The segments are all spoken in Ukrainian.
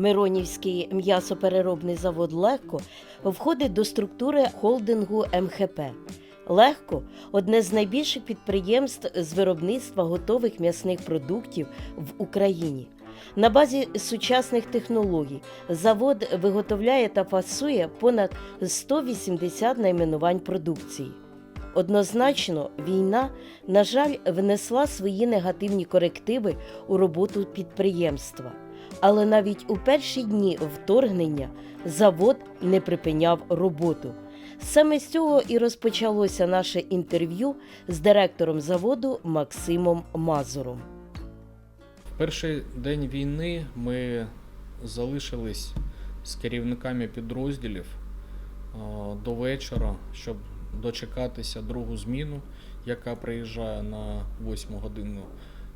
Миронівський м'ясопереробний завод Легко входить до структури холдингу МХП. Легко одне з найбільших підприємств з виробництва готових м'ясних продуктів в Україні. На базі сучасних технологій завод виготовляє та фасує понад 180 найменувань продукції. Однозначно, війна, на жаль, внесла свої негативні корективи у роботу підприємства. Але навіть у перші дні вторгнення завод не припиняв роботу. Саме з цього і розпочалося наше інтерв'ю з директором заводу Максимом Мазуром. В перший день війни ми залишились з керівниками підрозділів до вечора, щоб дочекатися другу зміну, яка приїжджає на 8 годину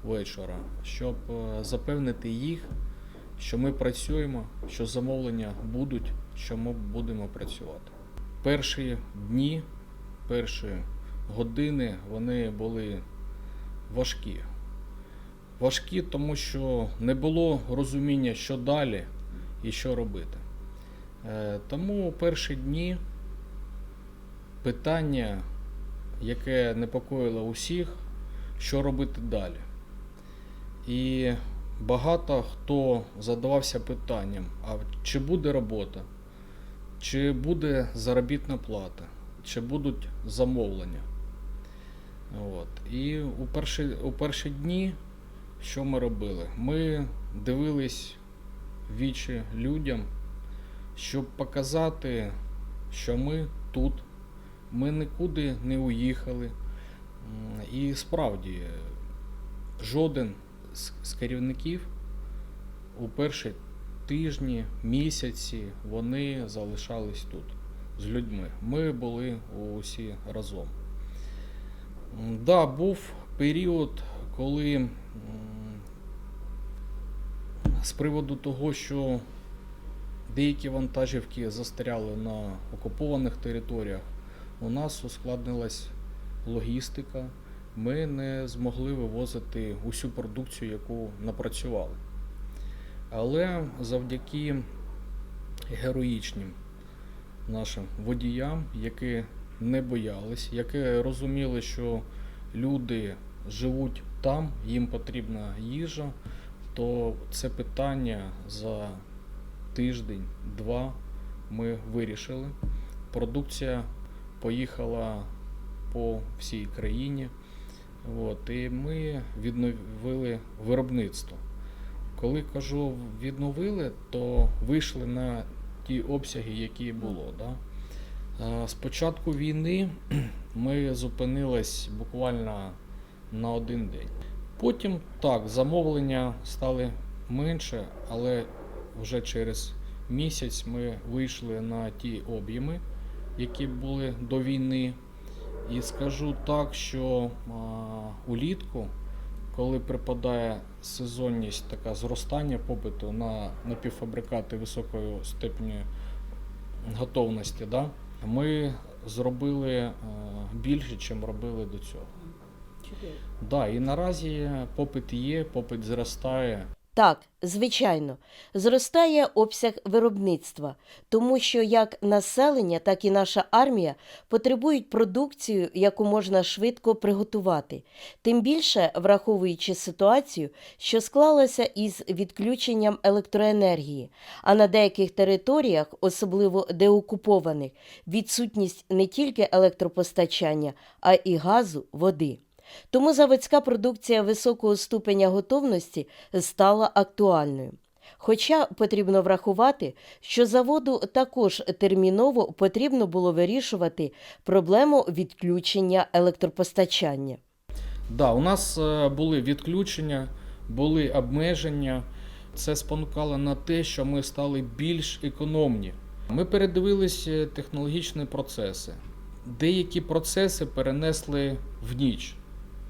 вечора, щоб е, запевнити їх, що ми працюємо, що замовлення будуть, що ми будемо працювати. Перші дні, перші години вони були важкі. Важкі, тому що не було розуміння, що далі і що робити. Е, Тому перші дні питання, яке непокоїло усіх, що робити далі. І багато хто задавався питанням: а чи буде робота, чи буде заробітна плата, чи будуть замовлення. От. І у перші, у перші дні що ми робили? Ми дивились вічі людям, щоб показати, що ми тут, ми нікуди не уїхали. І справді, жоден з керівників у перші тижні, місяці вони залишались тут з людьми. Ми були усі разом. Да, був період, коли з приводу того, що деякі вантажівки застряли на окупованих територіях, у нас ускладнилась логістика. Ми не змогли вивозити усю продукцію, яку напрацювали. Але завдяки героїчним нашим водіям, які не боялись, які розуміли, що люди живуть там, їм потрібна їжа, то це питання за тиждень-два ми вирішили. Продукція поїхала по всій країні. От, і ми відновили виробництво. Коли кажу відновили, то вийшли на ті обсяги, які було. Да? З початку війни ми зупинились буквально на один день. Потім так, замовлення стали менше, але вже через місяць ми вийшли на ті об'єми, які були до війни. І скажу так, що а, улітку, коли припадає сезонність, така зростання попиту на напівфабрикати високої степені готовності, да, ми зробили а, більше, ніж робили до цього. Да, і наразі попит є, попит зростає. Так, звичайно, зростає обсяг виробництва, тому що як населення, так і наша армія потребують продукцію, яку можна швидко приготувати, тим більше враховуючи ситуацію, що склалася із відключенням електроенергії, а на деяких територіях, особливо деокупованих, відсутність не тільки електропостачання, а і газу, води. Тому заводська продукція високого ступеня готовності стала актуальною. Хоча потрібно врахувати, що заводу також терміново потрібно було вирішувати проблему відключення електропостачання. Да, у нас е, були відключення, були обмеження. Це спонукало на те, що ми стали більш економні. Ми передивилися технологічні процеси. Деякі процеси перенесли в ніч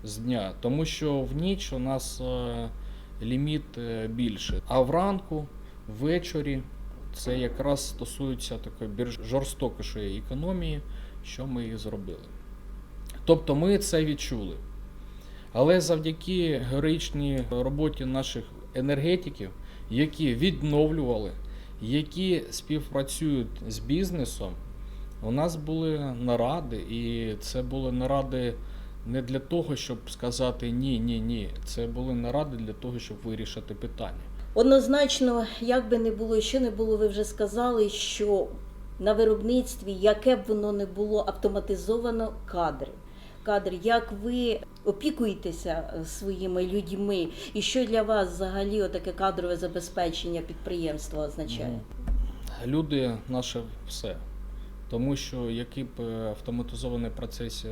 з дня, тому що в ніч у нас е, ліміт е, більше. А вранку, ввечері, це якраз стосується такої більш жорстокішої економії, що ми і зробили. Тобто ми це відчули. Але завдяки героїчній роботі наших енергетиків, які відновлювали, які співпрацюють з бізнесом. У нас були наради, і це були наради не для того, щоб сказати ні, ні, ні. Це були наради для того, щоб вирішити питання. Однозначно, як би не було, що не було, ви вже сказали, що на виробництві, яке б воно не було, автоматизовано кадри. Кадри, як ви опікуєтеся своїми людьми, і що для вас взагалі таке кадрове забезпечення підприємства означає? Люди наше все. Тому що які б е, автоматизовані процеси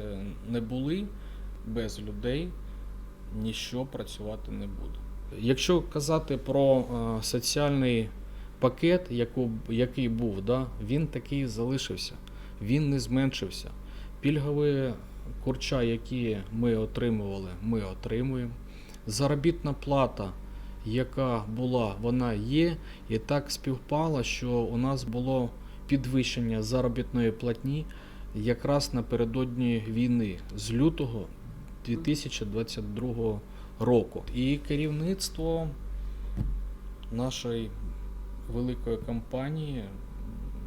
не були, без людей ніщо працювати не буде. Якщо казати про е, соціальний пакет, який був, да, він такий залишився, він не зменшився. Пільгові курча, які ми отримували, ми отримуємо. Заробітна плата, яка була, вона є, і так співпало, що у нас було підвищення заробітної платні якраз напередодні війни з лютого 2022 року. І керівництво нашої великої компанії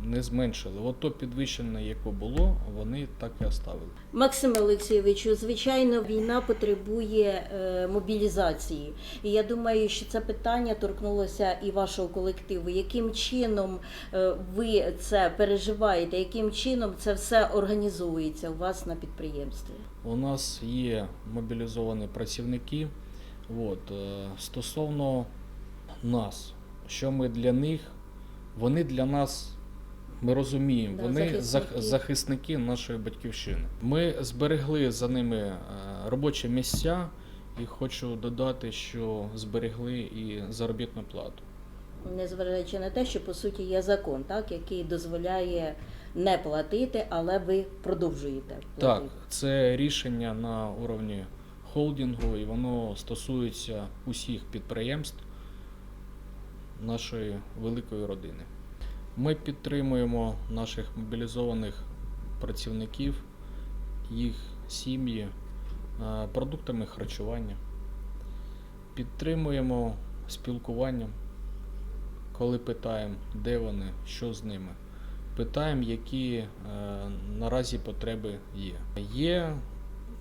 не зменшили. От то підвищення, яке було, вони так і оставили. Максиме Олексійовичу, звичайно, війна потребує е, мобілізації. І я думаю, що це питання торкнулося і вашого колективу. Яким чином е, ви це переживаєте? Яким чином це все організовується у вас на підприємстві? У нас є мобілізовані працівники. От, е, стосовно нас, що ми для них, вони для нас, ми розуміємо, Да, вони захисники. захисники нашої батьківщини. Ми зберегли за ними е, робочі місця і хочу додати, що зберегли і заробітну плату. Незважаючи на те, що по суті є закон, так який дозволяє не платити, але ви продовжуєте Так, це рішення на уровні холдингу, і воно стосується усіх підприємств нашої великої родини. Ми підтримуємо наших мобілізованих працівників, їх сім'ї е, продуктами харчування, підтримуємо спілкуванням, коли питаємо, де вони, що з ними. Питаємо, які е, наразі потреби є. Є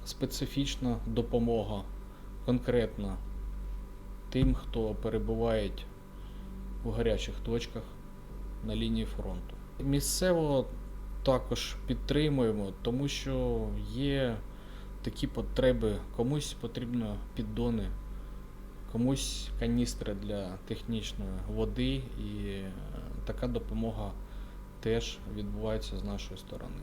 специфічна допомога конкретна тим, хто перебуває у гарячих точках на лінії фронту. Місцево також підтримуємо, тому що є такі потреби. Комусь потрібно піддони, комусь каністри для технічної води, і е, така допомога теж відбувається з нашої сторони.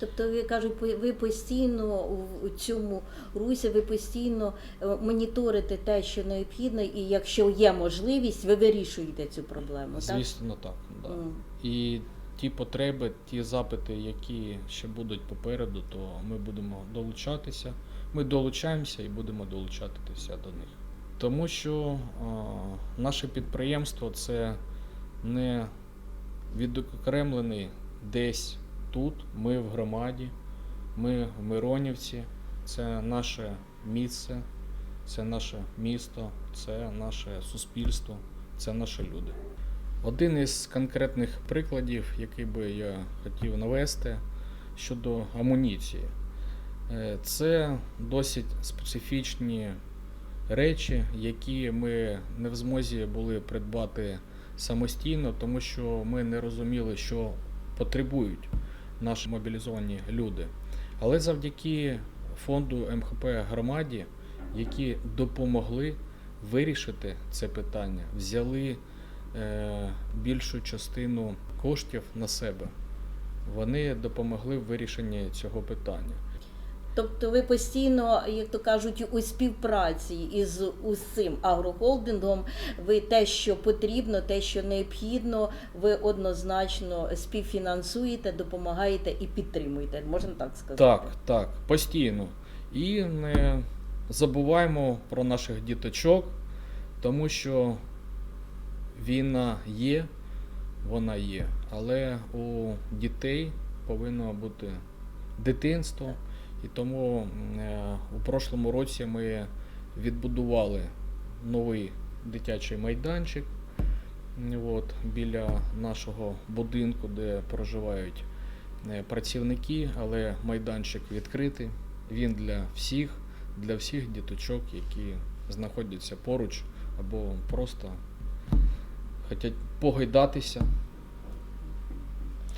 Тобто ви кажуть, ви- постійно у цьому русі, ви постійно е, моніторите те, що необхідно, і якщо є можливість, ви вирішуєте цю проблему. Звісно, так. Да. М. І ті потреби, ті запити, які ще будуть попереду, то ми будемо долучатися. Ми долучаємося і будемо долучатися до них. Тому що а, наше підприємство це не відокремлений десь тут, ми в громаді, ми в Миронівці, це наше місце, це наше місто, це наше суспільство, це наші люди. Один із конкретних прикладів, який би я хотів навести щодо амуніції, Е, це досить специфічні речі, які ми не в змозі були придбати самостійно, тому що ми не розуміли, що потребують наші мобілізовані люди. Але завдяки фонду МХП громаді, які допомогли вирішити це питання, взяли е, більшу частину коштів на себе. Вони допомогли в вирішенні цього питання. Тобто ви постійно, як то кажуть, у співпраці із усім агрохолдингом, ви те, що потрібно, те, що необхідно, ви однозначно співфінансуєте, допомагаєте і підтримуєте. Можна так сказати? Так, так, постійно. І не забуваємо про наших діточок, тому що війна є, вона є, але у дітей повинно бути дитинство. І тому е, у прошлому році ми відбудували новий дитячий майданчик от, біля нашого будинку, де проживають е, працівники, але майданчик відкритий. Він для всіх, для всіх діточок, які знаходяться поруч або просто хочуть погойдатися,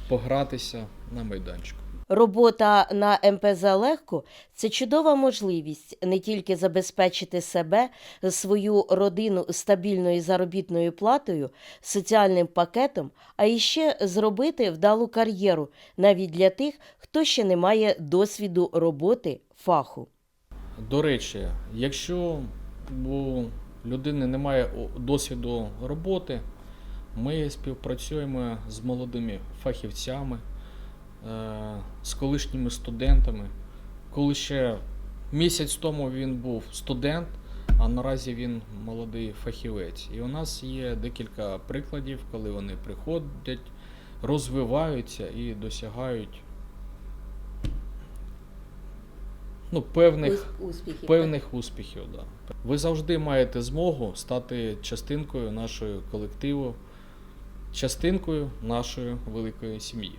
погратися на майданчику. Робота на МПЗ легко це чудова можливість не тільки забезпечити себе, свою родину стабільною заробітною платою, соціальним пакетом, а іще зробити вдалу кар'єру навіть для тих, хто ще не має досвіду роботи фаху. До речі, якщо у людини немає досвіду роботи, ми співпрацюємо з молодими фахівцями, з колишніми студентами. Коли ще місяць тому він був студент, а наразі він молодий фахівець. І у нас є декілька прикладів, коли вони приходять, розвиваються і досягають ну, певних успіхів. певних успіхів. Да. Ви завжди маєте змогу стати частинкою нашої колективу, частинкою нашої великої сім'ї.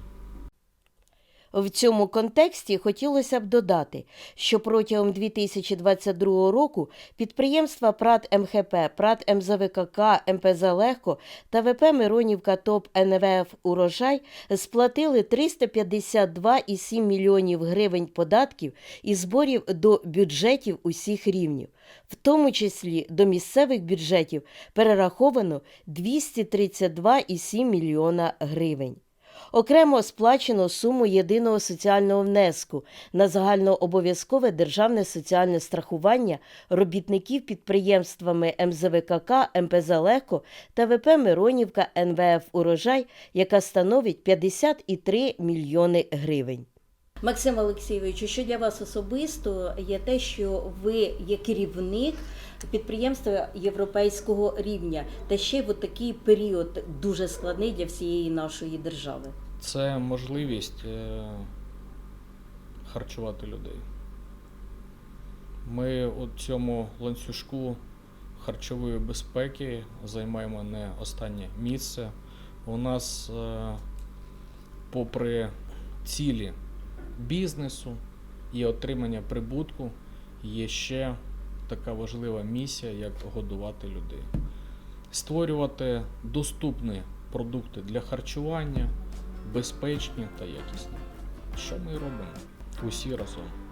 В цьому контексті хотілося б додати, що протягом 2022 року підприємства ПРАТ МХП, ПРАТ МЗВКК, МПЗ Легко та ВП Миронівка ТОП НВФ Урожай сплатили 352,7 мільйонів гривень податків і зборів до бюджетів усіх рівнів. В тому числі до місцевих бюджетів перераховано 232,7 мільйона гривень. Окремо сплачено суму єдиного соціального внеску на загальнообов'язкове державне соціальне страхування робітників підприємствами МЗВКК, МПЗ «Леко» та ВП Миронівка НВФ Урожай, яка становить 53 мільйони гривень. Максим Олексійович, що для вас особисто є те, що ви є керівник підприємства європейського рівня, та ще в такий період дуже складний для всієї нашої держави. Це можливість е, харчувати людей. Ми у цьому ланцюжку харчової безпеки займаємо не останнє місце. У нас, е, попри цілі бізнесу і отримання прибутку, є ще така важлива місія, як годувати людей. Створювати доступні продукти для харчування, безпечні та якісні. Що ми робимо? Усі разом.